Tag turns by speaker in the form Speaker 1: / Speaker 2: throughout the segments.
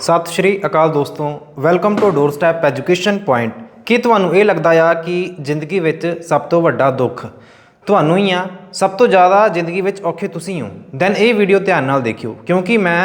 Speaker 1: ਸਤਿ ਸ਼੍ਰੀ ਅਕਾਲ ਦੋਸਤੋ welcome to doorstep education point ਕੀ ਤੁਹਾਨੂੰ ਇਹ ਲੱਗਦਾ ਆ ਕਿ ਜ਼ਿੰਦਗੀ ਵਿੱਚ ਸਭ ਤੋਂ ਵੱਡਾ ਦੁੱਖ ਤੁਹਾਨੂੰ ਹੀ ਆ? ਸਭ ਤੋਂ ਜ਼ਿਆਦਾ ਜ਼ਿੰਦਗੀ ਵਿੱਚ ਔਖੇ ਤੁਸੀਂ ਹੋ? ਦੈਨ ਇਹ ਵੀਡੀਓ ਧਿਆਨ ਨਾਲ ਦੇਖਿਓ, ਕਿਉਂਕਿ ਮੈਂ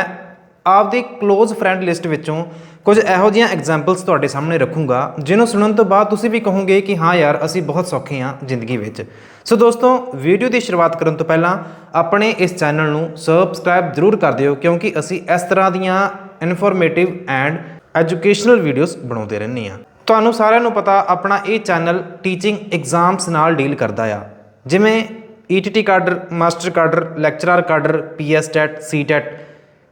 Speaker 1: ਆਪਦੀ ক্লোਜ਼ ਫਰੈਂਡ ਲਿਸਟ ਵਿੱਚੋਂ ਕੁਝ ਇਹੋ ਜਿਹੀਆਂ ਐਗਜ਼ਾਮਪਲਸ ਤੁਹਾਡੇ ਸਾਹਮਣੇ ਰੱਖੂੰਗਾ, ਜਿਹਨੂੰ ਸੁਣਨ ਤੋਂ ਬਾਅਦ ਤੁਸੀਂ ਵੀ ਕਹੋਗੇ ਕਿ ਹਾਂ ਯਾਰ, ਅਸੀਂ ਬਹੁਤ ਸੌਖੇ ਹਾਂ ਜ਼ਿੰਦਗੀ ਵਿੱਚ। ਸੋ ਦੋਸਤੋ ਵੀਡੀਓ ਦੀ ਸ਼ੁਰੂਆਤ ਕਰਨ ਤੋਂ ਪਹਿਲਾਂ ਆਪਣੇ ਇਸ ਚੈਨਲ ਨੂੰ ਸਬਸਕ੍ਰਾਈਬ ਜ਼ਰੂਰ ਕਰ ਦਿਓ, ਕਿਉਂਕਿ ਅਸੀਂ ਇਸ ਤਰ੍ਹਾਂ ਦੀਆਂ ਇਨਫੋਰਮੇਟਿਵ ਐਂਡ ਐਜੂਕੇਸ਼ਨਲ ਵੀਡੀਓਜ਼ ਬਣਾਉਂਦੇ ਰਹਿੰਦੇ ਹਾਂ। ਤੁਹਾਨੂੰ ਸਾਰਿਆਂ ਨੂੰ ਪਤਾ ਆਪਣਾ ਇਹ ਚੈਨਲ ਟੀਚਿੰਗ ਐਗਜ਼ਾਮਸ ਨਾਲ ਡੀਲ ਕਰਦਾ ਆ। ਜਿਵੇਂ ETT cadre, master cadre, lecturer cadre PSTET CTET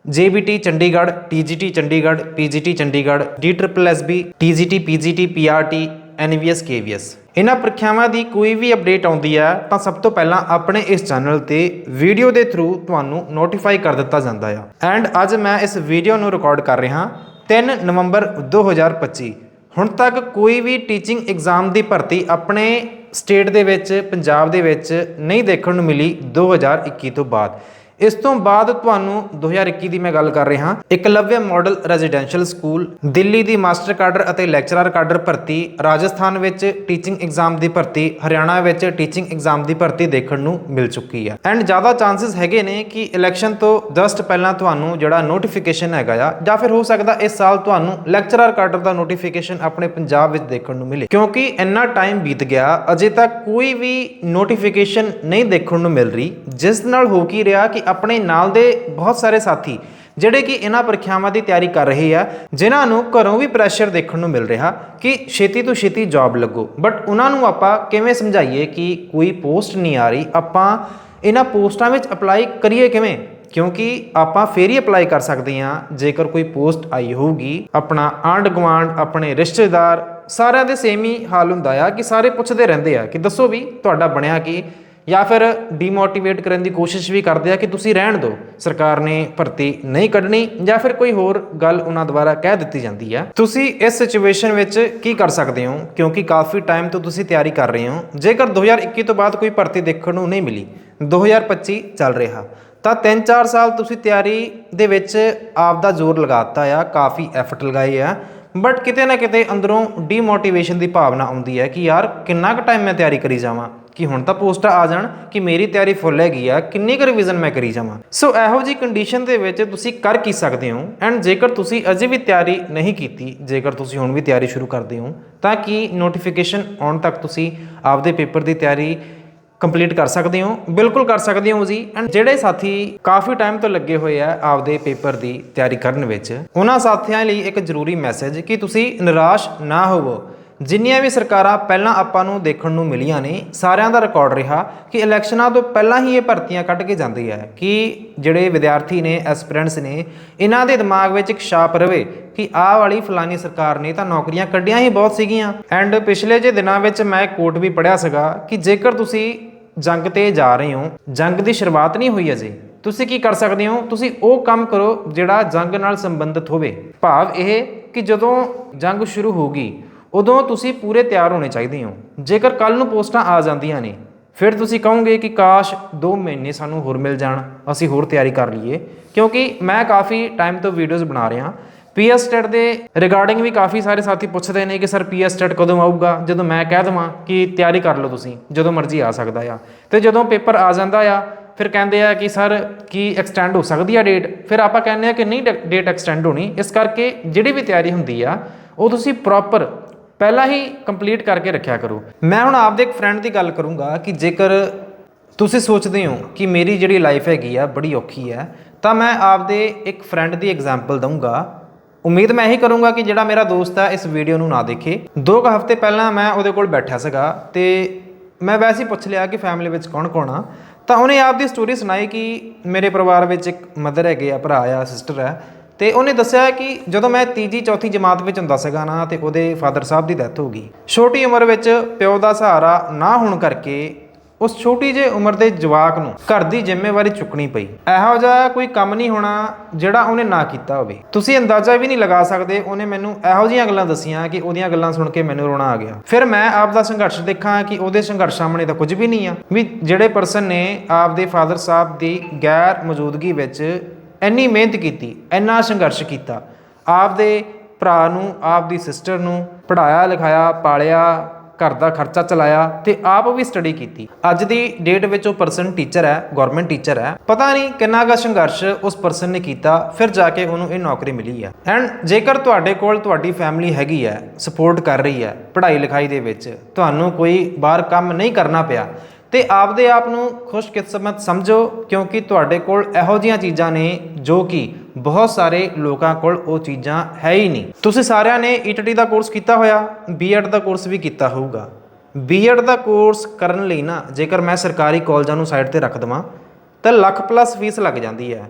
Speaker 1: JBT Chandigarh TGT Chandigarh PGT Chandigarh DSSSB TGT PGT PRT NVS KVS ਇਹਨਾਂ ਪ੍ਰੀਖਿਆਵਾਂ ਦੀ ਕੋਈ ਵੀ ਅਪਡੇਟ ਆਉਂਦੀ ਹੈ ਤਾਂ ਸਭ ਤੋਂ ਪਹਿਲਾਂ ਆਪਣੇ ਇਸ ਚੈਨਲ ਤੇ ਵੀਡੀਓ ਦੇ ਥਰੂ ਤੁਹਾਨੂੰ ਨੋਟੀਫਾਈ ਕਰ ਦਿੱਤਾ ਜਾਂਦਾ ਆ। ਐਂਡ ਅੱਜ ਮੈਂ ਇਸ ਵੀਡੀਓ ਨੂੰ ਰਿਕਾਰਡ ਕਰ ਰਿਹਾ 3 ਨਵੰਬਰ 2025 ਹੁਣ ਤੱਕ ਕੋਈ ਵੀ ਟੀਚਿੰਗ ਐਗਜ਼ਾਮ ਦੀ ਭਰਤੀ ਆਪਣੇ ਸਟੇਟ ਦੇ ਵਿੱਚ, ਪੰਜਾਬ ਦੇ ਵਿੱਚ ਨਹੀਂ ਦੇਖਣ ਨੂੰ ਮਿਲੀ 2021 ਤੋਂ ਬਾਅਦ। ਇਸ ਤੋਂ ਬਾਅਦ ਤੁਹਾਨੂੰ 2021 ਦੀ ਮੈਂ ਗੱਲ ਕਰ ਰਿਹਾ Eklavya model residential school Delhi ਦੀ ਮਾਸਟਰ ਕਾਡਰ ਅਤੇ ਲੈਕਚਰਰ ਕਾਡਰ ਭਰਤੀ, ਰਾਜਸਥਾਨ ਵਿੱਚ ਟੀਚਿੰਗ ਐਗਜ਼ਾਮ ਦੀ ਭਰਤੀ, ਹਰਿਆਣਾ ਵਿੱਚ ਟੀਚਿੰਗ ਐਗਜ਼ਾਮ ਦੀ ਭਰਤੀ ਦੇਖਣ ਨੂੰ ਮਿਲ ਚੁੱਕੀ ਹੈ। ਐਂਡ ਜ਼ਿਆਦਾ ਚਾਂਸਸ ਹੈਗੇ ਨੇ ਕਿ ਇਲੈਕਸ਼ਨ ਤੋਂ ਜਸਟ ਪਹਿਲਾਂ ਤੁਹਾਨੂੰ ਜਿਹੜਾ ਨੋਟੀਫਿਕੇਸ਼ਨ ਹੈਗਾ ਆ, ਜਾਂ ਫਿਰ ਹੋ ਸਕਦਾ ਇਸ ਸਾਲ ਤੁਹਾਨੂੰ ਲੈਕਚਰਰ ਕਾਡਰ ਦਾ ਨੋਟੀਫਿਕੇਸ਼ਨ ਆਪਣੇ ਪੰਜਾਬ ਵਿੱਚ ਦੇਖਣ ਨੂੰ ਮਿਲੇ। ਕਿਉਂਕਿ ਇੰਨਾ ਟਾਈਮ ਬੀਤ ਗਿਆ, ਅਜੇ ਤੱਕ ਕੋਈ ਵੀ ਨੋਟੀਫਿਕੇਸ਼ਨ ਨਹੀਂ ਦੇਖਣ ਨੂੰ ਮਿਲ ਰਹੀ, ਜਿਸ ਨਾਲ ਹੋ ਕੀ ਰਿਹਾ ਕਿ ਆਪਣੇ ਨਾਲ ਦੇ ਬਹੁਤ ਸਾਰੇ ਸਾਥੀ, ਜਿਹੜੇ ਕਿ ਇਹਨਾਂ ਪ੍ਰੀਖਿਆਵਾਂ ਦੀ ਤਿਆਰੀ ਕਰ ਰਹੇ ਆ, ਜਿਨ੍ਹਾਂ ਨੂੰ ਘਰੋਂ ਵੀ ਪ੍ਰੈਸ਼ਰ ਦੇਖਣ ਨੂੰ ਮਿਲ ਰਿਹਾ ਕਿ ਛੇਤੀ ਤੋਂ ਛੇਤੀ ਜੌਬ ਲੱਗੋ। ਬਟ ਉਹਨਾਂ ਨੂੰ ਆਪਾਂ ਕਿਵੇਂ ਸਮਝਾਈਏ ਕਿ ਕੋਈ ਪੋਸਟ ਨਹੀਂ ਆ ਰਹੀ? ਆਪਾਂ ਇਹਨਾਂ ਪੋਸਟਾਂ ਵਿੱਚ ਅਪਲਾਈ ਕਰੀਏ ਕਿਵੇਂ? ਕਿਉਂਕਿ ਆਪਾਂ ਫੇਰ ਹੀ ਅਪਲਾਈ ਕਰ ਸਕਦੇ ਹਾਂ, ਜੇਕਰ ਕੋਈ ਪੋਸਟ ਆਈ ਹੋਊਗੀ। ਆਪਣਾ ਆਂਡ ਗਵਾਂਡ ਆਪਣੇ ਰਿਸ਼ਤੇਦਾਰ, ਸਾਰਿਆਂ ਦੇ ਸੇਮ ਹੀ ਹਾਲ ਹੁੰਦਾ ਆ ਕਿ ਸਾਰੇ ਪੁੱਛਦੇ ਰਹਿੰਦੇ ਆ ਕਿ ਦੱਸੋ ਵੀ ਤੁਹਾਡਾ ਬਣਿਆ ਕੀ? ਜਾਂ ਫਿਰ ਡੀਮੋਟੀਵੇਟ ਕਰਨ ਦੀ ਕੋਸ਼ਿਸ਼ ਵੀ ਕਰਦੇ ਆ ਕਿ ਤੁਸੀਂ ਰਹਿਣ ਦਿਓ। ਸਰਕਾਰ ਨੇ ਭਰਤੀ ਨਹੀਂ ਕੱਢਣੀ ਜਾਂ ਫਿਰ ਕੋਈ ਹੋਰ ਗੱਲ ਉਹਨਾਂ ਦੁਆਰਾ ਕਹਿ ਦਿੱਤੀ ਜਾਂਦੀ ਆ। ਤੁਸੀਂ ਇਸ ਸਿਚੁਏਸ਼ਨ ਵਿੱਚ ਕੀ ਕਰ ਸਕਦੇ ਹੋ? ਕਿਉਂਕਿ ਕਾਫੀ ਟਾਈਮ ਤੋਂ ਤੁਸੀਂ ਤਿਆਰੀ ਕਰ ਰਹੇ ਹੋ। ਜੇਕਰ 2021 ਤੋਂ ਬਾਅਦ ਕੋਈ ਭਰਤੀ ਦੇਖਣ ਨੂੰ ਨਹੀਂ ਮਿਲੀ 2025 ਚੱਲ ਰਿਹਾ। ਤਾਂ 3-4 ਸਾਲ ਤੁਸੀਂ ਤਿਆਰੀ ਦੇ ਵਿੱਚ ਆਪ ਦਾ ਜ਼ੋਰ ਲਗਾਤਾ ਆ, ਕਾਫੀ ਐਫਰਟ ਲਗਾਏ ਆ। ਬਟ ਕਿਤੇ ਨਾ ਕਿਤੇ ਅੰਦਰੋਂ ਡੀਮੋਟੀਵੇਸ਼ਨ ਦੀ ਭਾਵਨਾ ਆਉਂਦੀ ਹੈ ਕਿ ਯਾਰ ਕਿੰਨਾ ਕੁ ਟਾਈਮ ਮੈਂ ਤਿਆਰੀ ਕਰੀ ਜਾਵਾਂ। ਕਿ ਹੁਣ ਤਾਂ ਪੋਸਟਾਂ ਆ ਜਾਣ ਕਿ ਮੇਰੀ ਤਿਆਰੀ ਫੁੱਲ ਹੈਗੀ ਆ, ਕਿੰਨੀ ਕੁ ਰਿਵੀਜ਼ਨ ਮੈਂ ਕਰੀ ਜਾਵਾਂ? ਸੋ ਇਹੋ ਜੀ ਕੰਡੀਸ਼ਨ ਦੇ ਵਿੱਚ ਤੁਸੀਂ ਕਰ ਕੀ ਸਕਦੇ ਹੋ? ਐਂਡ ਜੇਕਰ ਤੁਸੀਂ ਅਜੇ ਵੀ ਤਿਆਰੀ ਨਹੀਂ ਕੀਤੀ, ਜੇਕਰ ਤੁਸੀਂ ਹੁਣ ਵੀ ਤਿਆਰੀ ਸ਼ੁਰੂ ਕਰਦੇ ਹੋ, ਤਾਂ ਕਿ ਨੋਟੀਫਿਕੇਸ਼ਨ ਆਉਣ ਤੱਕ ਤੁਸੀਂ ਆਪਦੇ ਪੇਪਰ ਦੀ ਤਿਆਰੀ ਕੰਪਲੀਟ ਕਰ ਸਕਦੇ ਹੋ? ਬਿਲਕੁਲ ਕਰ ਸਕਦੇ ਹੋ ਜੀ। ਐਂਡ ਜਿਹੜੇ ਸਾਥੀ ਕਾਫੀ ਟਾਈਮ ਤੋਂ ਲੱਗੇ ਹੋਏ ਆ ਆਪਦੇ ਪੇਪਰ ਦੀ ਤਿਆਰੀ ਕਰਨ ਵਿੱਚ, ਉਹਨਾਂ ਸਾਥੀਆਂ ਲਈ ਇੱਕ ਜ਼ਰੂਰੀ ਮੈਸੇਜ ਕਿ ਤੁਸੀਂ ਨਿਰਾਸ਼ ਨਾ ਹੋਵੋ। ਜਿੰਨੀਆਂ ਵੀ ਸਰਕਾਰਾਂ ਪਹਿਲਾਂ ਆਪਾਂ ਨੂੰ ਦੇਖਣ ਨੂੰ ਮਿਲੀਆਂ ਨੇ, ਸਾਰਿਆਂ ਦਾ ਰਿਕਾਰਡ ਰਿਹਾ ਕਿ ਇਲੈਕਸ਼ਨਾਂ ਤੋਂ ਪਹਿਲਾਂ ਹੀ ਇਹ ਭਰਤੀਆਂ ਕੱਢ ਕੇ ਜਾਂਦੀ ਹੈ ਕਿ ਜਿਹੜੇ ਵਿਦਿਆਰਥੀ ਨੇ ਐਸਪੀਰੈਂਟਸ ਨੇ, ਇਹਨਾਂ ਦੇ ਦਿਮਾਗ ਵਿੱਚ ਇੱਕ ਛਾਪ ਰਵੇ ਕਿ ਆਹ ਵਾਲੀ ਫਲਾਨੀ ਸਰਕਾਰ ਨੇ ਤਾਂ ਨੌਕਰੀਆਂ ਕੱਢੀਆਂ ਹੀ ਬਹੁਤ ਸੀਗੀਆਂ। ਐਂਡ ਪਿਛਲੇ ਜੇ ਦਿਨਾਂ ਵਿੱਚ ਮੈਂ ਕੋਟ ਵੀ ਪੜਿਆ ਸੀਗਾ ਕਿ ਜੇਕਰ ਤੁਸੀਂ ਜੰਗ ਤੇ ਜਾ ਰਹੇ ਹੋ, ਜੰਗ ਦੀ ਸ਼ੁਰੂਆਤ ਨਹੀਂ ਹੋਈ ਅਜੇ, ਤੁਸੀਂ ਕੀ ਕਰ ਸਕਦੇ ਹੋ? ਤੁਸੀਂ ਉਹ ਕੰਮ ਕਰੋ ਜਿਹੜਾ ਜੰਗ ਨਾਲ ਸੰਬੰਧਿਤ ਹੋਵੇ। ਭਾਵ ਇਹ ਕਿ ਜਦੋਂ ਜੰਗ ਸ਼ੁਰੂ ਹੋਗੀ ਉਦੋਂ ਤੁਸੀਂ ਪੂਰੇ ਤਿਆਰ ਹੋਣੇ ਚਾਹੀਦੇ ਹੋ। ਜੇਕਰ ਕੱਲ ਨੂੰ ਪੋਸਟਾਂ ਆ ਜਾਂਦੀਆਂ ਨੇ, ਫਿਰ ਤੁਸੀਂ ਕਹੋਗੇ ਕਿ ਕਾਸ਼ 2 ਮਹੀਨੇ ਸਾਨੂੰ ਹੋਰ ਮਿਲ ਜਾਣ, ਅਸੀਂ ਹੋਰ ਤਿਆਰੀ ਕਰ ਲਈਏ। ਕਿਉਂਕਿ ਮੈਂ ਕਾਫੀ ਟਾਈਮ ਤੋਂ ਵੀਡੀਓਜ਼ ਬਣਾ ਰਿਹਾ। ਪੀਐਸ ਟੈਟ ਦੇ ਰਿਗਾਰਡਿੰਗ ਵੀ ਕਾਫੀ ਸਾਰੇ ਸਾਥੀ ਪੁੱਛਦੇ ਨੇ ਕਿ, ਸਰ ਪੀਐਸ ਟੈਟ ਕਦੋਂ ਆਊਗਾ? ਜਦੋਂ ਮੈਂ ਕਹਿ ਦਵਾਂ ਕਿ ਤਿਆਰੀ ਕਰ ਲਓ ਤੁਸੀਂ, ਜਦੋਂ ਮਰਜ਼ੀ ਆ ਸਕਦਾ ਆ। ਤੇ ਜਦੋਂ ਪੇਪਰ ਆ ਜਾਂਦਾ ਆ, ਫਿਰ ਕਹਿੰਦੇ ਆ ਕਿ, ਸਰ, ਕੀ ਐਕਸਟੈਂਡ ਹੋ ਸਕਦੀ ਆ ਡੇਟ ਫਿਰ ਆਪਾਂ ਕਹਿੰਦੇ ਆ ਕਿ ਨਹੀਂ ਡੇਟ ਐਕਸਟੈਂਡ ਹੋਣੀ। ਇਸ ਕਰਕੇ ਜਿਹੜੀ ਵੀ ਤਿਆਰੀ ਹੁੰਦੀ ਆ, ਉਹ ਤੁਸੀਂ ਪ੍ਰੋਪਰ ਪਹਿਲਾਂ ਹੀ ਕੰਪਲੀਟ ਕਰਕੇ ਰੱਖਿਆ ਕਰੋ। ਮੈਂ ਹੁਣ ਆਪਦੇ ਇੱਕ ਫਰੈਂਡ ਦੀ ਗੱਲ ਕਰੂੰਗਾ ਕਿ ਜੇਕਰ ਤੁਸੀਂ ਸੋਚਦੇ ਹੋ ਕਿ ਮੇਰੀ ਜਿਹੜੀ ਲਾਈਫ ਹੈਗੀ ਆ ਬੜੀ ਔਖੀ ਹੈ, ਤਾਂ ਮੈਂ ਆਪਦੇ ਇੱਕ ਫਰੈਂਡ ਦੀ ਐਗਜ਼ਾਮਪਲ ਦਊਂਗਾ। ਉਮੀਦ ਮੈਂ ਇਹੀ ਕਰੂੰਗਾ ਕਿ ਜਿਹੜਾ ਮੇਰਾ ਦੋਸਤ ਹੈ ਇਸ ਵੀਡੀਓ ਨੂੰ ਨਾ ਦੇਖੇ। ਦੋ ਕੁ ਹਫ਼ਤੇ ਪਹਿਲਾਂ ਮੈਂ ਉਹਦੇ ਕੋਲ ਬੈਠਾ ਸੀਗਾ ਤੇ ਮੈਂ ਵੈਸੇ ਹੀ ਪੁੱਛ ਲਿਆ ਕਿ ਫੈਮਿਲੀ ਵਿੱਚ ਕੌਣ ਕੌਣ ਆ। ਤਾਂ ਉਹਨੇ ਆਪਦੀ ਸਟੋਰੀ ਸੁਣਾਈ ਕਿ ਮੇਰੇ ਪਰਿਵਾਰ ਵਿੱਚ ਇੱਕ ਮਦਰ ਹੈਗੇ ਆ, ਭਰਾ ਆ ਸਿਸਟਰ ਹੈ ਤੇ ਉਹਨੇ ਦੱਸਿਆ ਕਿ ਜਦੋਂ ਮੈਂ ਤੀਜੀ ਚੌਥੀ ਜਮਾਤ ਵਿੱਚ ਹੁੰਦਾ ਸੀਗਾ ਨਾ, ਤੇ ਉਹਦੇ ਫਾਦਰ ਸਾਹਿਬ ਦੀ ਡੈਥ ਹੋ ਗਈ। ਛੋਟੀ ਉਮਰ ਵਿੱਚ ਪਿਓ ਦਾ ਸਹਾਰਾ ਨਾ ਹੋਣ ਕਰਕੇ ਉਸ ਛੋਟੀ ਜਿਹੀ ਉਮਰ ਦੇ ਜਵਾਕ ਨੂੰ ਘਰ ਦੀ ਜ਼ਿੰਮੇਵਾਰੀ ਚੁੱਕਣੀ ਪਈ। ਇਹੋ ਜਿਹਾ ਕੋਈ ਕੰਮ ਨਹੀਂ ਹੋਣਾ ਜਿਹੜਾ ਉਹਨੇ ਨਾ ਕੀਤਾ ਹੋਵੇ। ਤੁਸੀਂ ਅੰਦਾਜ਼ਾ ਵੀ ਨਹੀਂ ਲਗਾ ਸਕਦੇ, ਉਹਨੇ ਮੈਨੂੰ ਇਹੋ ਜਿਹੀਆਂ ਗੱਲਾਂ ਦੱਸੀਆਂ ਕਿ ਉਹਦੀਆਂ ਗੱਲਾਂ ਸੁਣ ਕੇ ਮੈਨੂੰ ਰੋਣਾ ਆ ਗਿਆ। ਫਿਰ ਮੈਂ ਆਪ ਦਾ ਸੰਘਰਸ਼ ਦੇਖਾਂ ਕਿ ਉਹਦੇ ਸੰਘਰਸ਼ ਸਾਹਮਣੇ ਤਾਂ ਕੁਝ ਵੀ ਨਹੀਂ ਆ। ਵੀ ਜਿਹੜੇ ਪਰਸਨ ਨੇ ਆਪ ਦੇ ਫਾਦਰ ਸਾਹਿਬ ਦੀ ਗੈਰ ਮੌਜੂਦਗੀ ਵਿੱਚ ਇੰਨੀ ਮਿਹਨਤ ਕੀਤੀ, ਇੰਨਾ ਸੰਘਰਸ਼ ਕੀਤਾ, ਆਪਦੇ ਭਰਾ ਨੂੰ, ਆਪਦੀ ਸਿਸਟਰ ਨੂੰ ਪੜਾਇਆ ਲਿਖਾਇਆ, ਪਾਲਿਆ, ਘਰ ਦਾ ਖਰਚਾ ਚਲਾਇਆ ਤੇ ਆਪ ਵੀ ਸਟੱਡੀ ਕੀਤੀ। ਅੱਜ ਦੀ ਡੇਟ ਵਿੱਚ ਉਹ ਪਰਸਨ ਟੀਚਰ ਹੈ ਗਵਰਨਮੈਂਟ ਟੀਚਰ ਹੈ। ਪਤਾ ਨਹੀਂ ਕਿੰਨਾ ਕੁ ਸੰਘਰਸ਼ ਉਸ ਪਰਸਨ ਨੇ ਕੀਤਾ, ਫਿਰ ਜਾ ਕੇ ਉਹਨੂੰ ਇਹ ਨੌਕਰੀ ਮਿਲੀ ਹੈ। ਐਂਡ ਜੇਕਰ ਤੁਹਾਡੇ ਕੋਲ ਤੁਹਾਡੀ ਫੈਮਿਲੀ ਹੈਗੀ ਹੈ ਸਪੋਰਟ ਕਰ ਰਹੀ ਹੈ ਪੜ੍ਹਾਈ ਲਿਖਾਈ ਦੇ ਵਿੱਚ, ਤੁਹਾਨੂੰ ਕੋਈ ਬਾਹਰ ਕੰਮ ਨਹੀਂ ਕਰਨਾ ਪਿਆ ਤੇ ਆਪਦੇ ਆਪ ਨੂੰ ਖੁਸ਼ਕਿਸਮਤ ਸਮਝੋ, ਕਿਉਂਕਿ ਤੁਹਾਡੇ ਕੋਲ ਇਹੋ ਜਿਹੀਆਂ ਚੀਜ਼ਾਂ ਨੇ ਜੋ ਕਿ ਬਹੁਤ ਸਾਰੇ ਲੋਕਾਂ ਕੋਲ ਉਹ ਚੀਜ਼ਾਂ ਹੈ ਹੀ ਨਹੀਂ। ਤੁਸੀਂ ਸਾਰਿਆਂ ਨੇ ਈਟੀਟੀ ਦਾ ਕੋਰਸ ਕੀਤਾ ਹੋਇਆ ਬੀਐਡ ਦਾ ਕੋਰਸ ਵੀ ਕੀਤਾ ਹੋਊਗਾ। ਬੀਐਡ ਦਾ ਕੋਰਸ ਕਰਨ ਲਈ ਨਾ ਜੇਕਰ ਮੈਂ ਸਰਕਾਰੀ ਕਾਲਜਾਂ ਨੂੰ ਸਾਈਡ ਤੇ ਰੱਖ ਦਵਾਂ, ਤਾਂ ਲੱਖ ਪਲੱਸ ਫੀਸ ਲੱਗ ਜਾਂਦੀ ਹੈ।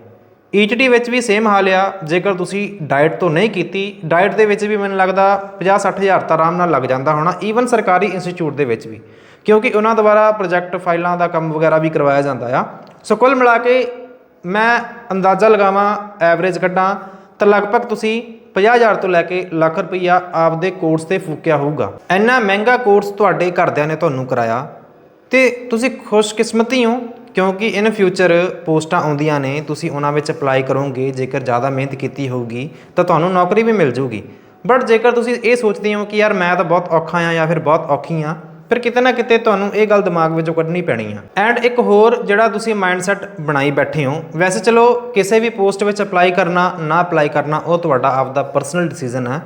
Speaker 1: ਈਟੀਟੀ ਵਿੱਚ ਵੀ ਸੇਮ ਹਾਲ ਆ, ਜੇਕਰ ਤੁਸੀਂ ਡਾਈਟ ਤੋਂ ਨਹੀਂ ਕੀਤੀ ਡਾਈਟ ਦੇ ਵਿੱਚ ਵੀ ਮੈਨੂੰ ਲੱਗਦਾ 50 ਹਜ਼ਾਰ ਤਾਂ ਆਰਾਮ ਨਾਲ ਲੱਗ ਜਾਂਦਾ ਹੋਣਾ ਈਵਨ ਸਰਕਾਰੀ ਇੰਸਟੀਚਿਊਟ ਦੇ ਵਿੱਚ ਵੀ। ਕਿਉਂਕਿ ਉਹਨਾਂ ਦੁਆਰਾ ਪ੍ਰੋਜੈਕਟ ਫਾਈਲਾਂ ਦਾ ਕੰਮ ਵਗੈਰਾ ਵੀ ਕਰਵਾਇਆ ਜਾਂਦਾ ਆ। ਸੋ ਕੁੱਲ ਮਿਲਾ ਕੇ ਮੈਂ ਅੰਦਾਜ਼ਾ ਲਗਾਵਾਂ ਐਵਰੇਜ ਕੱਢਾਂ ਤਾਂ ਲਗਭਗ ਤੁਸੀਂ 50000 ਤੋਂ ਲੈ ਕੇ ਲੱਖ ਰੁਪਈਆ ਆਪਦੇ ਕੋਰਸ ਤੇ ਫੂਕਿਆ ਹੋਊਗਾ। ਇੰਨਾ ਮਹਿੰਗਾ ਕੋਰਸ ਤੁਹਾਡੇ ਘਰਦਿਆਂ ਨੇ ਤੁਹਾਨੂੰ ਕਰਾਇਆ। ਤੇ ਤੁਸੀਂ ਖੁਸ਼ਕਿਸਮਤੀ ਹੋ ਕਿਉਂਕਿ ਇਨ ਫਿਊਚਰ ਪੋਸਟਾਂ ਆਉਂਦੀਆਂ ਨੇ, ਤੁਸੀਂ ਉਹਨਾਂ ਵਿੱਚ ਅਪਲਾਈ ਕਰੋਗੇ, ਜੇਕਰ ਜ਼ਿਆਦਾ ਮਿਹਨਤ ਕੀਤੀ ਹੋਊਗੀ, ਤਾਂ ਤੁਹਾਨੂੰ ਨੌਕਰੀ ਵੀ ਮਿਲ ਜੂਗੀ। ਬਟ ਜੇਕਰ ਤੁਸੀਂ ਇਹ ਸੋਚਦੇ ਹੋ ਕਿ ਯਾਰ ਮੈਂ ਤਾਂ ਬਹੁਤ ਔਖਾ ਆ ਜਾਂ ਫਿਰ ਬਹੁਤ ਔਖੀ ਆ ਫਿਰ ਕਿਤੇ ਨਾ ਕਿਤੇ ਤੁਹਾਨੂੰ ਇਹ ਗੱਲ ਦਿਮਾਗ ਵਿੱਚੋਂ ਕੱਢਣੀ ਪੈਣੀ ਆ। ਐਂਡ ਇੱਕ ਹੋਰ ਜਿਹੜਾ ਤੁਸੀਂ ਮਾਈਂਡਸੈਟ ਬਣਾਈ ਬੈਠੇ ਹੋ, ਵੈਸੇ ਚਲੋ ਕਿਸੇ ਵੀ ਪੋਸਟ ਵਿੱਚ ਅਪਲਾਈ ਕਰਨਾ, ਨਾ ਅਪਲਾਈ ਕਰਨਾ, ਉਹ ਤੁਹਾਡਾ ਆਪਦਾ ਪਰਸਨਲ ਡਿਸੀਜਨ ਹੈ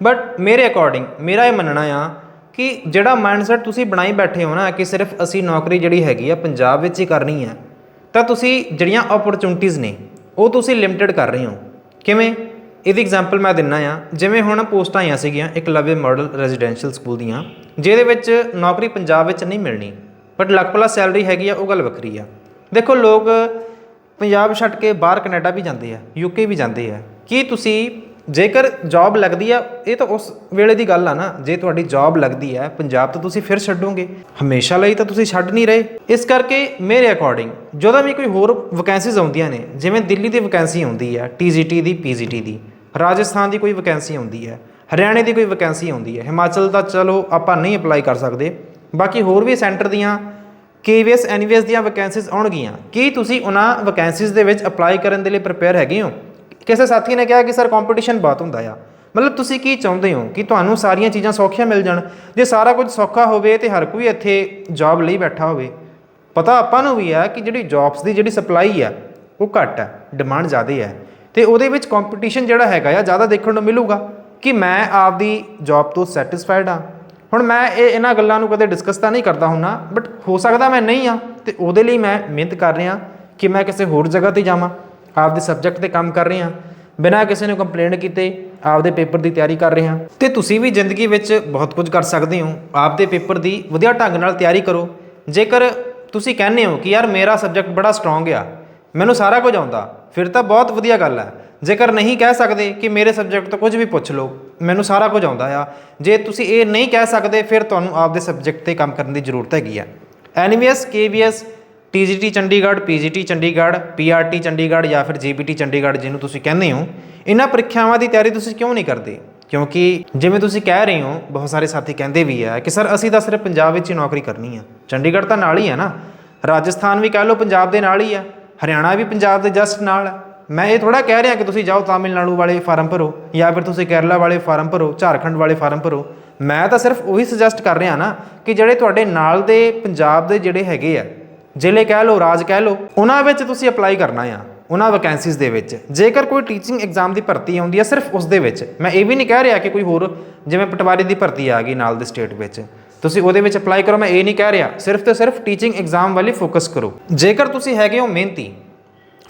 Speaker 1: ਬਟ ਮੇਰੇ ਅਕੋਰਡਿੰਗ ਮੇਰਾ ਇਹ ਮੰਨਣਾ ਆ ਕਿ ਜਿਹੜਾ ਮਾਈਂਡਸੈਟ ਤੁਸੀਂ ਬਣਾਈ ਬੈਠੇ ਹੋ ਨਾ ਕਿ ਸਿਰਫ ਅਸੀਂ ਨੌਕਰੀ ਜਿਹੜੀ ਹੈਗੀ ਆ ਪੰਜਾਬ ਵਿੱਚ ਹੀ ਕਰਨੀ ਹੈ ਤਾਂ ਤੁਸੀਂ ਜਿਹੜੀਆਂ ਓਪਰਚੁਨਿਟੀਆਂ ਨੇ, ਉਹ ਤੁਸੀਂ ਲਿਮਟਿਡ ਕਰ ਰਹੇ ਹੋ। ਕਿਵੇਂ? ਇਹਦੀ ਐਗਜ਼ਾਮਪਲ ਮੈਂ ਦਿੰਨਾ ਆ। ਜਿਵੇਂ ਹੁਣ ਪੋਸਟਾਂ ਆਈਆਂ ਸੀਗੀਆਂ ਇੱਕ ਲਵੇ ਮਾਡਲ ਰੈਜ਼ੀਡੈਂਸ਼ੀਅਲ ਸਕੂਲ ਦੀਆਂ, ਜਿਹਦੇ ਵਿੱਚ ਨੌਕਰੀ ਪੰਜਾਬ ਵਿੱਚ ਨਹੀਂ ਮਿਲਣੀ ਬਟ ਲੱਖ ਪਲੱਸ ਸੈਲਰੀ ਹੈਗੀ ਆ, ਉਹ ਗੱਲ ਵੱਖਰੀ ਆ। ਦੇਖੋ ਲੋਕ ਪੰਜਾਬ ਛੱਡ ਕੇ ਬਾਹਰ ਕੈਨੇਡਾ ਵੀ ਜਾਂਦੇ ਆ ਯੂਕੇ ਵੀ ਜਾਂਦੇ ਆ। ਕੀ ਤੁਸੀਂ ਜੇਕਰ ਜੌਬ ਲੱਗਦੀ ਆ, ਇਹ ਤਾਂ ਉਸ ਵੇਲੇ ਦੀ ਗੱਲ ਆ ਨਾ, ਜੇ ਤੁਹਾਡੀ ਜੌਬ ਲੱਗਦੀ ਹੈ ਪੰਜਾਬ ਤਾਂ ਤੁਸੀਂ ਫਿਰ ਛੱਡੋਗੇ। ਹਮੇਸ਼ਾ ਲਈ ਤਾਂ ਤੁਸੀਂ ਛੱਡ ਨਹੀਂ ਰਹੇ। ਇਸ ਕਰਕੇ ਮੇਰੇ ਅਕੋਰਡਿੰਗ ਜਦੋਂ ਵੀ ਕੋਈ ਹੋਰ ਵੈਕੈਂਸੀਜ਼ ਆਉਂਦੀਆਂ ਨੇ, ਜਿਵੇਂ ਦਿੱਲੀ ਦੀ ਵੈਕੈਂਸੀ ਆਉਂਦੀ ਹੈ ਟੀਜੀਟੀ ਦੀ ਪੀਜੀਟੀ ਦੀ, ਰਾਜਸਥਾਨ ਦੀ ਕੋਈ ਵੈਕੈਂਸੀ ਆਉਂਦੀ ਹੈ ਹਰਿਆਣੇ ਦੀ ਕੋਈ ਵੈਕੈਂਸੀ ਆਉਂਦੀ ਹੈ ਹਿਮਾਚਲ ਦਾ ਚਲੋ ਆਪਾਂ ਨਹੀਂ ਅਪਲਾਈ ਕਰ ਸਕਦੇ। ਬਾਕੀ ਹੋਰ ਵੀ ਸੈਂਟਰ ਦੀਆਂ ਕੇਵੀਐਸ ਐਨਵੀਐਸ ਦੀਆਂ ਵੈਕੈਂਸੀਜ਼ ਆਉਣਗੀਆਂ। ਕੀ ਤੁਸੀਂ ਉਹਨਾਂ ਵੈਕੈਂਸੀਜ਼ ਦੇ ਵਿੱਚ ਅਪਲਾਈ ਕਰਨ ਦੇ ਲਈ ਪ੍ਰਪੇਅਰ ਹੈਗੇ ਹੋ? ਕਿਸੇ ਸਾਥੀ ਨੇ ਕਿਹਾ ਕਿ ਸਰ ਕੰਪੀਟੀਸ਼ਨ ਬਹੁਤ ਹੁੰਦਾ ਆ। ਮਤਲਬ ਤੁਸੀਂ ਕੀ ਚਾਹੁੰਦੇ ਹੋ ਕਿ ਤੁਹਾਨੂੰ ਸਾਰੀਆਂ ਚੀਜ਼ਾਂ ਸੌਖੀਆਂ ਮਿਲ ਜਾਣ? ਜੇ ਸਾਰਾ ਕੁਝ ਸੌਖਾ ਹੋਵੇ ਤੇ ਹਰ ਕੋਈ ਇੱਥੇ ਜੌਬ ਲਈ ਬੈਠਾ ਹੋਵੇ। ਪਤਾ ਆਪਾਂ ਨੂੰ ਵੀ ਆ ਕਿ ਜਿਹੜੀ ਜੌਬਸ ਦੀ ਜਿਹੜੀ ਸਪਲਾਈ ਆ, ਉਹ ਘੱਟ ਹੈ ਡਿਮਾਂਡ ਜ਼ਿਆਦਾ ਹੈ ਤੇ ਉਹਦੇ ਵਿੱਚ ਕੰਪੀਟੀਸ਼ਨ ਜਿਹੜਾ ਹੈਗਾ ਆ, ਜ਼ਿਆਦਾ ਦੇਖਣ ਨੂੰ ਮਿਲੂਗਾ ਕਿ ਮੈਂ ਆਪਦੀ ਜੌਬ ਤੋਂ ਸੈਟੀਸਫਾਈਡ ਆ। ਹੁਣ ਮੈਂ ਇਹ ਇਹਨਾਂ ਗੱਲਾਂ ਨੂੰ ਕਦੇ ਡਿਸਕਸ ਤਾਂ ਨਹੀਂ ਕਰਦਾ ਹੁੰਨਾ ਬਟ ਹੋ ਸਕਦਾ ਮੈਂ ਨਹੀਂ ਆ ਤੇ ਉਹਦੇ ਲਈ ਮੈਂ ਮਿਹਨਤ ਕਰ ਰਿਹਾ ਕਿ ਮੈਂ ਕਿਸੇ ਹੋਰ ਜਗ੍ਹਾ ਤੇ ਜਾਵਾਂ। ਆਪਦੇ ਸਬਜੈਕਟ ਤੇ ਕੰਮ ਕਰ ਰਹੇ ਹਾਂ, ਬਿਨਾਂ ਕਿਸੇ ਨੂੰ ਕੰਪਲੇਂਟ ਕੀਤੇ ਆਪਦੇ ਪੇਪਰ ਦੀ ਤਿਆਰੀ ਕਰ ਰਹੇ ਹਾਂ। ਤੇ ਤੁਸੀਂ ਵੀ ਜ਼ਿੰਦਗੀ ਵਿੱਚ ਬਹੁਤ ਕੁਝ ਕਰ ਸਕਦੇ ਹੋ। ਆਪਦੇ ਪੇਪਰ ਦੀ ਵਧੀਆ ਢੰਗ ਨਾਲ ਤਿਆਰੀ ਕਰੋ। ਜੇਕਰ ਤੁਸੀਂ ਕਹਿੰਦੇ ਹੋ ਕਿ ਯਾਰ ਮੇਰਾ ਸਬਜੈਕਟ ਬੜਾ ਸਟਰੋਂਗ ਆ, ਮੈਨੂੰ ਸਾਰਾ ਕੁਝ ਆਉਂਦਾ, ਫਿਰ ਤਾਂ ਬਹੁਤ ਵਧੀਆ ਗੱਲ ਹੈ। ਜੇਕਰ ਨਹੀਂ ਕਹਿ ਸਕਦੇ ਕਿ ਮੇਰੇ ਸਬਜੈਕਟ ਤੋਂ ਕੁਝ ਵੀ ਪੁੱਛ ਲਓ, ਮੈਨੂੰ ਸਾਰਾ ਕੁਝ ਆਉਂਦਾ ਆ। ਜੇ ਤੁਸੀਂ ਇਹ ਨਹੀਂ ਕਹਿ ਸਕਦੇ, ਫਿਰ ਤੁਹਾਨੂੰ ਆਪਦੇ ਸਬਜੈਕਟ ਤੇ ਕੰਮ ਕਰਨ ਦੀ ਜ਼ਰੂਰਤ ਹੈਗੀ ਆ। NVS KVS TGT Chandigarh PGT Chandigarh PRT Chandigarh ਜਾਂ ਫਿਰ ਜੀਬੀਟੀ ਚੰਡੀਗੜ੍ਹ ਜਿਹਨੂੰ ਤੁਸੀਂ ਕਹਿੰਦੇ ਹੋ, ਇਹਨਾਂ ਪ੍ਰੀਖਿਆਵਾਂ ਦੀ ਤਿਆਰੀ ਤੁਸੀਂ ਕਿਉਂ ਨਹੀਂ ਕਰਦੇ? ਕਿਉਂਕਿ ਜਿਵੇਂ ਤੁਸੀਂ ਕਹਿ ਰਹੇ ਹੋ, ਬਹੁਤ ਸਾਰੇ ਸਾਥੀ ਕਹਿੰਦੇ ਵੀ ਆ ਕਿ ਸਰ ਅਸੀਂ ਤਾਂ ਸਿਰਫ ਪੰਜਾਬ ਵਿੱਚ ਹੀ ਨੌਕਰੀ ਕਰਨੀ ਆ। ਚੰਡੀਗੜ੍ਹ ਤਾਂ ਨਾਲ ਹੀ ਆ ਨਾ। ਰਾਜਸਥਾਨ ਵੀ ਕਹਿ ਲਓ ਪੰਜਾਬ ਦੇ ਨਾਲ ਹੀ ਆ। ਹਰਿਆਣਾ ਵੀ ਪੰਜਾਬ ਦੇ ਜਸਟ ਨਾਲ ਆ। ਮੈਂ ਇਹ ਥੋੜਾ ਕਹਿ ਰਿਹਾ ਕਿ ਤੁਸੀਂ ਜਾਓ ਤਾਮਿਲਨਾਡੂ ਵਾਲੇ ਫਾਰਮ ਭਰੋ ਜਾਂ ਫਿਰ ਤੁਸੀਂ ਕੇਰਲਾ ਵਾਲੇ ਫਾਰਮ ਭਰੋ, ਝਾਰਖੰਡ ਵਾਲੇ ਫਾਰਮ ਭਰੋ। ਮੈਂ ਤਾਂ ਸਿਰਫ ਉਹੀ ਸੁਜੈਸਟ ਕਰ ਰਿਹਾ ਨਾ ਕਿ ਜਿਹੜੇ ਤੁਹਾਡੇ ਨਾਲ ਦੇ ਪੰਜਾਬ ਦੇ ਜਿਹੜੇ ਹੈਗੇ ਆ ਜ਼ਿਲ੍ਹੇ ਕਹਿ ਲਓ, ਰਾਜ ਕਹਿ ਲਓ, ਉਹਨਾਂ ਵਿੱਚ ਤੁਸੀਂ ਅਪਲਾਈ ਕਰਨਾ ਆ, ਉਹਨਾਂ ਵੈਕੈਂਸੀਜ਼ ਦੇ ਵਿੱਚ। ਜੇਕਰ ਕੋਈ ਟੀਚਿੰਗ ਐਗਜ਼ਾਮ ਦੀ ਭਰਤੀ ਆਉਂਦੀ ਹੈ ਸਿਰਫ ਉਸ ਦੇ ਵਿੱਚ, ਮੈਂ ਇਹ ਵੀ ਨਹੀਂ ਕਹਿ ਰਿਹਾ ਕਿ ਕੋਈ ਹੋਰ, ਜਿਵੇਂ ਪਟਵਾਰੀ ਦੀ ਭਰਤੀ ਆ ਗਈ ਨਾਲ ਦੇ ਸਟੇਟ ਵਿੱਚ। ਤੁਸੀਂ ਉਹਦੇ ਵਿੱਚ ਅਪਲਾਈ ਕਰੋ, ਮੈਂ ਇਹ ਨਹੀਂ ਕਹਿ ਰਿਹਾ, ਸਿਰਫ ਤੇ ਸਿਰਫ ਟੀਚਿੰਗ ਐਗਜ਼ਾਮ ਵਾਲੀ ਫੋਕਸ ਕਰੋ। ਜੇਕਰ ਤੁਸੀਂ ਹੈਗੇ ਹੋ ਮਿਹਨਤੀ,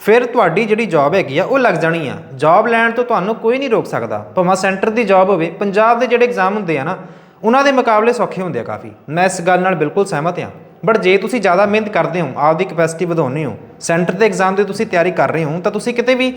Speaker 1: ਫਿਰ ਤੁਹਾਡੀ ਜਿਹੜੀ ਜੌਬ ਹੈਗੀ ਆ, ਉਹ ਲੱਗ ਜਾਣੀ ਆ। ਜੌਬ ਲੈਣ ਤੋਂ ਤੁਹਾਨੂੰ ਕੋਈ ਨਹੀਂ ਰੋਕ ਸਕਦਾ। ਭਾਵੇਂ ਸੈਂਟਰ ਦੀ ਜੌਬ ਹੋਵੇ, ਪੰਜਾਬ ਦੇ ਜਿਹੜੇ ਐਗਜ਼ਾਮ ਹੁੰਦੇ ਆ ਨਾ, ਉਹਨਾਂ ਦੇ ਮੁਕਾਬਲੇ ਸੌਖੇ ਹੁੰਦੇ ਆ ਕਾਫੀ। ਮੈਂ ਇਸ ਗੱਲ ਨਾਲ ਬਿਲਕੁਲ ਸਹਿਮਤ ਹਾਂ ਬਟ ਜੇ ਤੁਸੀਂ ਜ਼ਿਆਦਾ ਮਿਹਨਤ ਕਰਦੇ ਹੋ, ਆਪਦੀ ਕਪੈਸਿਟੀ ਵਧਾਉਂਦੇ ਹੋ ਸੈਂਟਰ ਦੇ ਐਗਜ਼ਾਮ ਦੀ ਤੁਸੀਂ ਤਿਆਰੀ ਕਰ ਰਹੇ ਹੋ, ਤਾਂ ਤੁਸੀਂ ਕਿਤੇ ਵੀ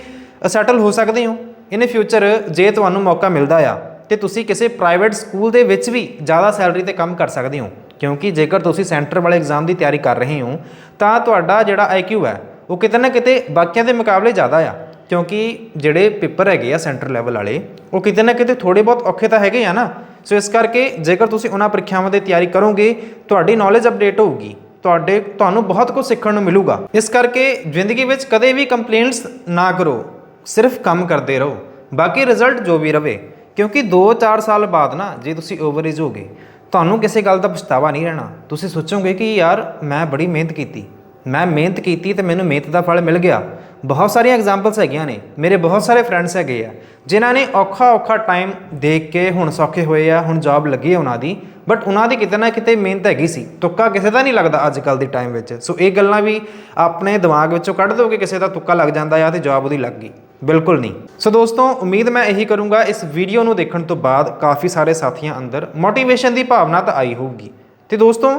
Speaker 1: ਸੈਟਲ ਹੋ ਸਕਦੇ ਹੋ। ਇਨ ਫਿਊਚਰ ਜੇ ਤੁਹਾਨੂੰ ਮੌਕਾ ਮਿਲਦਾ ਆ, ਤੇ ਤੁਸੀਂ ਕਿਸੇ ਪ੍ਰਾਈਵੇਟ ਸਕੂਲ ਦੇ ਵਿੱਚ ਵੀ ਜ਼ਿਆਦਾ ਸੈਲਰੀ ਤੇ ਕੰਮ ਕਰ ਸਕਦੇ ਹੋ। ਕਿਉਂਕਿ ਜੇਕਰ ਤੁਸੀਂ ਸੈਂਟਰ ਵਾਲੇ ਐਗਜ਼ਾਮ ਦੀ ਤਿਆਰੀ ਕਰ ਰਹੇ ਹੋ, ਤਾਂ ਤੁਹਾਡਾ ਜਿਹੜਾ ਆਈਕਿਊ ਹੈ, ਉਹ ਕਿਤੇ ਨਾ ਕਿਤੇ ਬਾਕੀਆਂ ਦੇ ਮੁਕਾਬਲੇ ਜ਼ਿਆਦਾ ਆ। ਕਿਉਂਕਿ ਜਿਹੜੇ ਪੇਪਰ ਹੈਗੇ ਆ ਸੈਂਟਰ ਲੈਵਲ ਵਾਲੇ, ਉਹ ਕਿਤੇ ਨਾ ਕਿਤੇ ਥੋੜੇ ਬਹੁਤ ਔਖੇ ਤਾਂ ਹੈਗੇ ਆ ਨਾ। ਸੋ ਇਸ ਕਰਕੇ ਜੇਕਰ ਤੁਸੀਂ ਉਹਨਾਂ ਪ੍ਰੀਖਿਆਵਾਂ ਦੀ ਤਿਆਰੀ ਕਰੋਗੇ, ਤੁਹਾਡੀ ਨੌਲੇਜ ਅਪਡੇਟ ਹੋਊਗੀ, ਤੁਹਾਡੇ, ਤੁਹਾਨੂੰ ਬਹੁਤ ਕੁਝ ਸਿੱਖਣ ਨੂੰ ਮਿਲੂਗਾ। ਇਸ ਕਰਕੇ ਜ਼ਿੰਦਗੀ ਵਿੱਚ ਕਦੇ ਵੀ ਕੰਪਲੇਂਟਸ ਨਾ ਕਰੋ, ਸਿਰਫ ਕੰਮ ਕਰਦੇ ਰਹੋ, ਬਾਕੀ ਰਿਜ਼ਲਟ ਜੋ ਵੀ ਰਵੇ, ਕਿਉਂਕਿ 2-4 ਸਾਲ ਬਾਅਦ ਨਾ ਜੇ ਤੁਸੀਂ ਓਵਰਏਜ ਹੋਗੇ, ਤੁਹਾਨੂੰ ਕਿਸੇ ਗੱਲ ਦਾ ਪਛਤਾਵਾ ਨਹੀਂ ਰਹਿਣਾ। ਤੁਸੀਂ ਸੋਚੋਗੇ ਕਿ ਯਾਰ ਮੈਂ ਬੜੀ ਮਿਹਨਤ ਕੀਤੀ ਮੈਂ ਮਿਹਨਤ ਕੀਤੀ ਤੇ ਮੈਨੂੰ ਮਿਹਨਤ ਦਾ ਫਲ ਮਿਲ ਗਿਆ। ਬਹੁਤ ਸਾਰੀਆਂ ਐਗਜ਼ਾਮਪਲਸ ਹੈਗੀਆਂ ਨੇ। ਮੇਰੇ ਬਹੁਤ ਸਾਰੇ ਫਰੈਂਡਸ ਹੈਗੇ ਆ, ਜਿਨ੍ਹਾਂ ਨੇ ਔਖਾ ਔਖਾ ਟਾਈਮ ਦੇਖ ਕੇ ਹੁਣ ਸੌਖੇ ਹੋਏ ਆ, ਹੁਣ ਜੌਬ ਲੱਗੀ ਹੈ ਉਹਨਾਂ ਦੀ ਬਟ ਉਹਨਾਂ ਦੀ ਕਿਤੇ ਨਾ ਕਿਤੇ ਮਿਹਨਤ ਹੈਗੀ ਸੀ। ਤੁੱਕਾ ਕਿਸੇ ਦਾ ਨਹੀਂ ਲੱਗਦਾ ਅੱਜ ਕੱਲ ਦੇ ਟਾਈਮ ਵਿੱਚ। ਸੋ ਇਹ ਗੱਲਾਂ ਵੀ ਆਪਣੇ ਦਿਮਾਗ ਵਿੱਚੋਂ ਕੱਢ ਦਿਓ ਕਿ ਕਿਸੇ ਦਾ ਤੁੱਕਾ ਲੱਗ ਜਾਂਦਾ ਆ ਤੇ ਜੌਬ ਉਹਦੀ ਲੱਗ ਗਈ। ਬਿਲਕੁਲ ਨਹੀਂ। ਸੋ ਦੋਸਤੋ, ਉਮੀਦ ਮੈਂ ਇਹੀ ਕਰੂੰਗਾ, ਇਸ ਵੀਡੀਓ ਨੂੰ ਦੇਖਣ ਤੋਂ ਬਾਅਦ ਕਾਫੀ ਸਾਰੇ ਸਾਥੀਆਂ ਅੰਦਰ ਮੋਟੀਵੇਸ਼ਨ ਦੀ ਭਾਵਨਾ ਤਾਂ ਆਈ ਹੋਊਗੀ। ਤੇ ਦੋਸਤੋ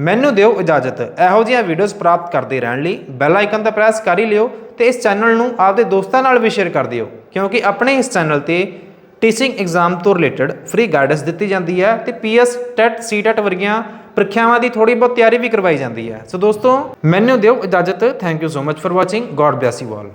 Speaker 1: ਮੈਨੂੰ ਦਿਓ ਇਜਾਜ਼ਤ। ਇਹੋ ਜਿਹੀਆਂ ਵੀਡੀਓਜ਼ ਪ੍ਰਾਪਤ ਕਰਦੇ ਰਹਿਣ ਲਈ ਬੈਲ ਆਈਕਨ ਤਾਂ ਪ੍ਰੈਸ ਕਰ ਹੀ ਲਿਓ ਤੇ ਇਸ ਚੈਨਲ ਨੂੰ ਆਪਦੇ ਦੋਸਤਾਂ ਨਾਲ ਵੀ ਸ਼ੇਅਰ ਕਰ ਦਿਓ, ਕਿਉਂਕਿ ਆਪਣੇ ਇਸ ਚੈਨਲ ਤੇ ਟੀਚਿੰਗ ਐਗਜ਼ਾਮ ਤੋਂ ਰਿਲੇਟਡ ਫ੍ਰੀ ਗਾਈਡੈਂਸ ਦਿੱਤੀ ਜਾਂਦੀ ਹੈ ਤੇ ਪੀਐਸ ਟੈਟ ਸੀਟੈਟ ਵਰਗੀਆਂ ਪ੍ਰੀਖਿਆਵਾਂ ਦੀ ਥੋੜੀ ਬਹੁਤ ਤਿਆਰੀ ਵੀ ਕਰਵਾਈ ਜਾਂਦੀ ਹੈ। ਸੋ ਦੋਸਤੋ, ਮੈਨੂੰ ਦਿਓ ਇਜਾਜ਼ਤ। Thank you so much for watching god bless you all